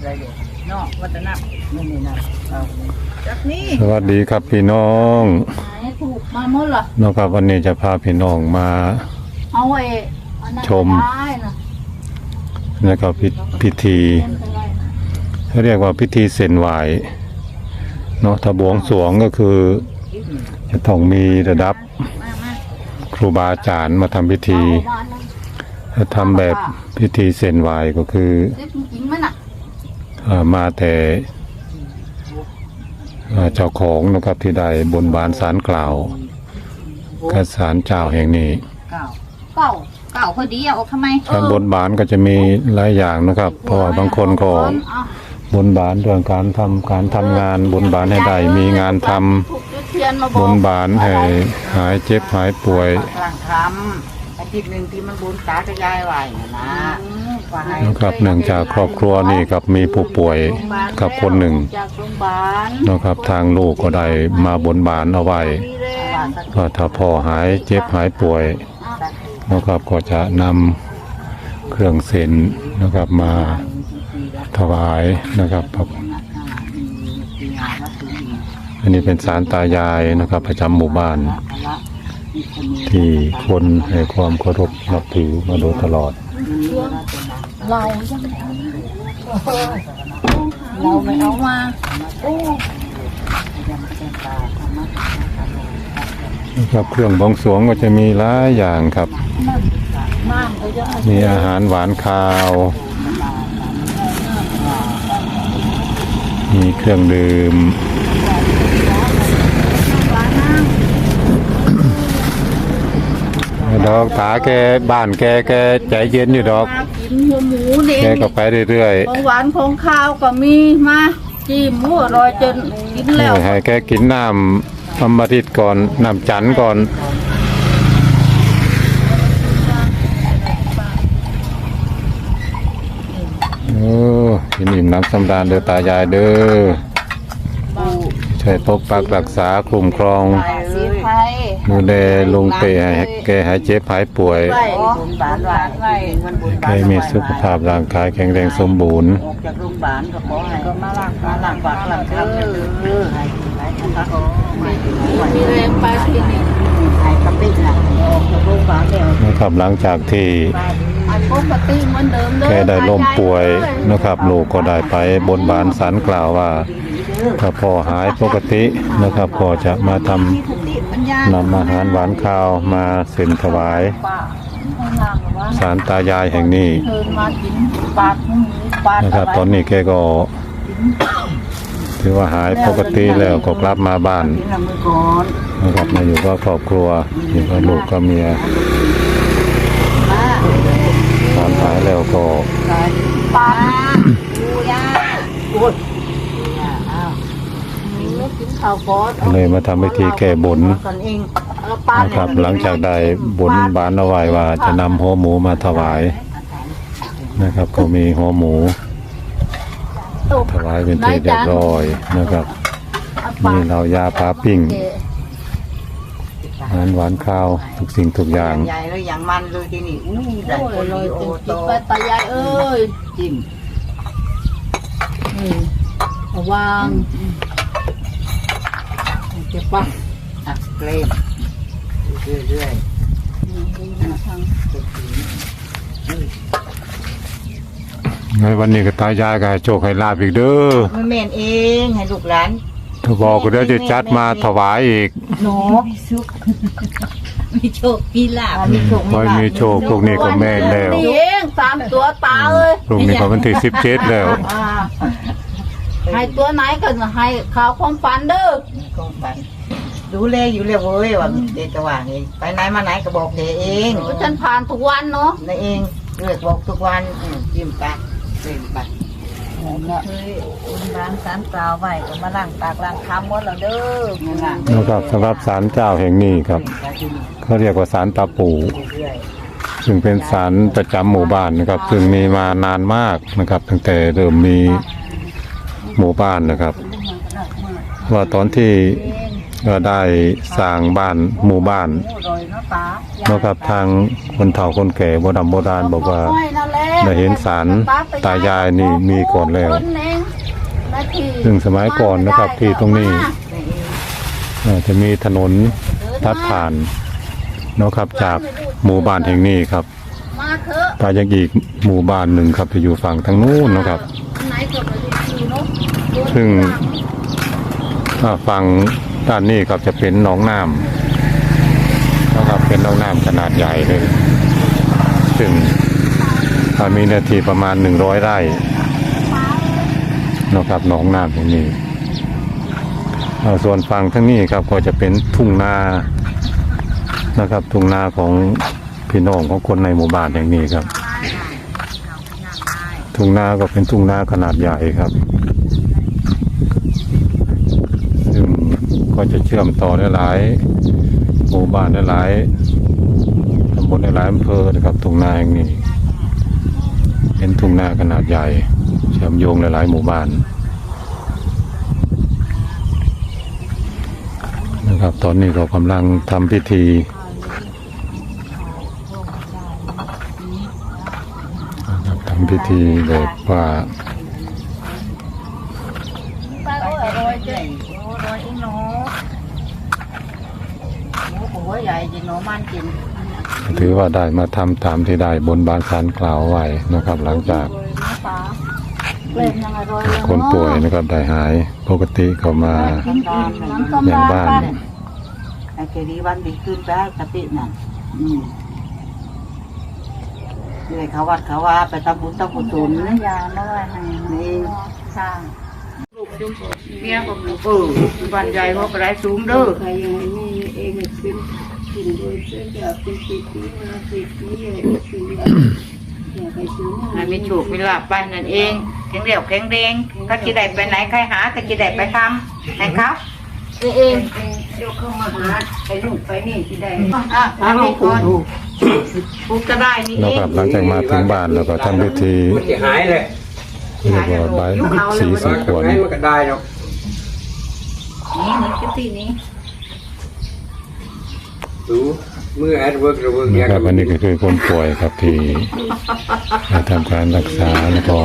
อะไรอยู่นอกวัฒนธรรมนี่นี่นะเอาจากนี้สวัสดีครับพี่น้องไหนถูกมาหมดเหรอนะครับวันนี้จะพาพี่น้องมา เอาไอ้อันนั้นชม ได้นะนะครับพิพิธีเป็นอะไรนะเขาเรียกว่าพิธีเส้นไหวเนาะถ้าบวงสรวงก็คือ จะต้องมีระดับมามาครูบาอาจารย์มาทำพิธีเอามานะถ้าทำแบบพิธีเส้นไหวก็คือ เด็กจริงไหมน่ะเอ่อ มาแต่เอ่อเจ้าของนะครับที่ได้บนบานสารกล่าวกับสารเจ้าแห่งนี้เก้าเก่าเก่าพอดีเอาทำไมทางบนบานก็จะมีหลายอย่างนะครับเพราะว่าบางคนก็เอาบนบานเรื่องการทำการทำงานบนบานให้ได้มีงานทำถูกจุดเทียนมาบบอกนบานให้หายเจ็บหายป่วยกลางทำอาทิตย์หนึ่งที่มันบุญตากระยายไหวนะ นะครับเนื่องจากครอบครัวนี่กับมีผู้ป่วยกับคนหนึ่งนะครับทางลูกก็ได้มาบนบานเอาไว้ว่าสักว่าถ้าพ่อหายเจ็บหายป่วยนะครับก็จะนำเครื่องเส้นนะครับมาถวายนะครับ อันนี้เป็นสารตายายนะครับประจำหมู่บ้าน ที่คนให้ความเคารพนับถือมาโดยตลอด เรายังไม่เอาเราไม่เอามาโอ้ครับเครื่องบวงสวงก็จะมีหลายอย่างครับ มีอาหารหวานคาว มีเครื่องดื่มดอกตาแกบ้านแกแกใจเย็นอยู่ดอก หัวหมูนี่แกก็ไปเรื่อยของหวานของข้าวก็มีมาจิ้มหมูอร่อยจนกินๆแล้วให้แกกินน้ำอมฤตก่อนน้ำจันทร์ก่อน โอ้กินอิ่มน้ำสำราญเด้อตายายเด้อช่วยปกปักรักษาคุ้มครองสีไทย ดูแลลุงเปให้แกหายเจ็บหายป่วย ไว้บุญบานไหวมันบุญแกบานมีสุขภาพร่างกายแข็งแรงสมบูรณ์ ออกจากโรงพยาบาลก็ขอให้ก็มาล้างมาล้างปากล้างคำเด้อให้ให้ท่านขอไม่มีแรงไปที่นี่ให้กระปินะออกจากโรงพยาบาลแล้วนะครับหลังจากที่อันปกติเหมือนเดิมเด้อแกได้ล้มป่วยนะครับลูกก็ได้ไปบนบานสารกล่าวว่า ถ้าพ่อหายปกตินะครับก็จะมาทำนำอาหารหวานข้าวมาเส้นถวายป้าข้างล่างว่าสารตายายแห่งนี้เชิญมากินปาดหมูปาดนะครับ ตอนนี้แกก็ถือว่าหายปกติแล้วก็กลับมาบ้านที่ละมือก่อนนะครับมาอยู่กับครอบครัวอยู่กับลูกกับเมียตอนหายแล้วก็ ปาดดูยา โอ้ยอ้าว กินข้าวฟอส เลยมาทำพิธีแก้บนนะครับ หลังจากได้บนบานเอาไว้ว่า จะนำหัวหมูมาถวายนะครับ ก็มีหัวหมู ถวายเป็นที่เรียบร้อยนะครับมีเหล่ายาปลาปิ้งอาหารหวานข้าวทุกสิ่งทุกอย่างใหญ่เลยอย่างมันเลยที่นี่อู้ได้โอ้คยนเลยโอเป็นโตตไปตายายเอ้ยจิ้มนี่ระวาง เจ็บปะอะเกรมเรื่อยในวันนี้ก็ตายายก็ให้โชคให้ลาบอีกเด้อๆมันแม่นเองให้ลูกหลานถ้าบอกก็เดี๋ยวจะจัดมาถวายอีกหนูมีโชคมีลาบมีโชคคอยมีโชคพวกนี้ก็แม่นแล้วเองสามตัวตาเอ้ยพรุ่งนี้ก็วันที่สิบเจ็ดแล้วอ่าให้ตัวไหนก็ให้ข่าวความฝันเด้อ ก็ไปดูแลอยู่เลยเว้ยว่าเด็กจะว่าไงไปไหนมาไหนก็บอกเด็กเองก็ฉันผ่านทุกวันเนาะนั่นเองเลือกบอกทุกวันอืมจิ้มไปเล่นไปเคยอุนร้านสารกล่าวไว้ก็มาล้างปากล้างคำหมดแล้วเด้อนั่นล่ะนะครับสำหรับศาลเจ้าแห่งนี้ครับไปที่นี่เขาเรียกว่าศาลตาปู่เรื่อยซึ่งเป็นศาลประจำหมู่บ้านนะครับ ซึ่งมีมานานมากนะครับ ตั้งแต่เริ่มมีหมู่บ้านนะครับ ว่าตอนที่ได้สร้างบ้านหมู่บ้านโอ้รอยเนาะตานะครับทางคนเฒ่าคนแก่โบราณโบราณบอกว่าได้เห็นศาลตายายนี่มีก่อนแล้วซึ่งสมัยก่อนนะครับที่ตรงนี้จะมีถนนตัดผ่านเนาะครับจากหมู่บ้านแห่งนี้ครับไปยังอีกหมู่บ้านหนึ่งครับจะอยู่ฝั่งทางนู้นนะครับ ซึ่ง อ่าฝั่งด้านนี้ครับจะเป็นหนองน้ำนะครับเป็นหนองน้ำขนาดใหญ่เลย ซึ่งมีเนื้อที่ประมาณหนึ่งร้อยไร่นะครับหนองน้ำตรงนี้ส่วนฝั่งทั้งนี้ครับก็จะเป็นทุ่งนานะครับทุ่งนาของพี่น้องของคนในหมู่บ้านอย่างนี้ครับ ทุ่งนาก็เป็นทุ่งนาขนาดใหญ่ครับ ซึ่ง ก็จะเชื่อมต่อได้หลายหมู่บ้านได้หลายตำบลได้หลายอำเภอนะครับทุ่งนาแห่งนี้เป็นทุ่งนาขนาดใหญ่เชื่อมโยงหลายๆหมู่บ้านนะครับตอนนี้ก็กำลังทำพิธีทำพิธีแบบว่า ไปโอ้ยโรยเจ้โอ้ยโรยอีหนู ห มูหัวใหญ่จิโนมันกินถือว่าได้มาทำตามที่ได้บนบานสารกล่าวไว้นะครับ หลังจากโรยน้ำปลาเล่นยังไงโรยเลยคนป่วยนะครับได้หายปกติเขามากินกินน้ำส้มอย่างบ้านปั้นไอ้เคดีวันดีขึ้นไปกะตินั่นอืมเลยเขาวัดเขาว่าไปทำบุญทำกุศลน้ำยามาไว้ให้นี่สร้างเมียก็เออบ้านใหญ่เขาก็ได้สูงเด้อ ใครยังไม่มีเองเป็น กินโดยเส้นแบบเป็นสิบปีมาสิบปีเลยซื้ออย่าไปซื้อให้มีโชคมีลาภไปนั่นเองแข็งเดียวแข็งแดงถ้าจีได้ไปไหนใครหาก็จีได้ไปทำให้เขาเองเดี๋ยวเข้ามาหาไปนู่นไปนี่ที่ใดอะทำให้ก่อนปลูกก็ได้นี่เอนะงครับหลังจากมาถึงบ้านแล้วก็ทำพิธีมันจะหายเลยเรียกว่าใบสีสุขวนไงมันก็ได้หรอกนี่นี่จุดที่นี้ ดูมือแอดเวิร์กระเวิร์กนะยาครับอันนี้ก็คือคนป่วยครับที่ได้ทำการรักษาแล้วก็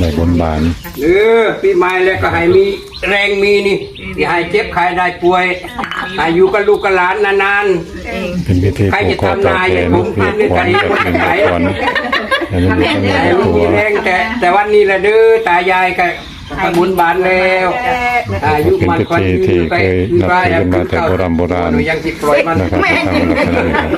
ได้บนบานเออปีใหม่แล้วก็ให้มีแรงมีนี่ที่ให้เจ็บใครได้ป่วยอายุกับลูกกับหลานนาน เป็นพิธีใครผูจะกคอทำต่อนาแขยนผมเรียกทำด้วยขกัวันญนี่กับคนเป็นไหนขวัญอันนี้มีทั้งหๆลายให้ลูกตัมีวแรงแต่แต่วันนี้แหละเด้อตายายก็ ทำบุญบานแล้วอายุมันควันยืนไปคือไปยังที่โบราณโบราณยังติดปล่อยมันนะครับที่ทำลักษณะนี้ครับ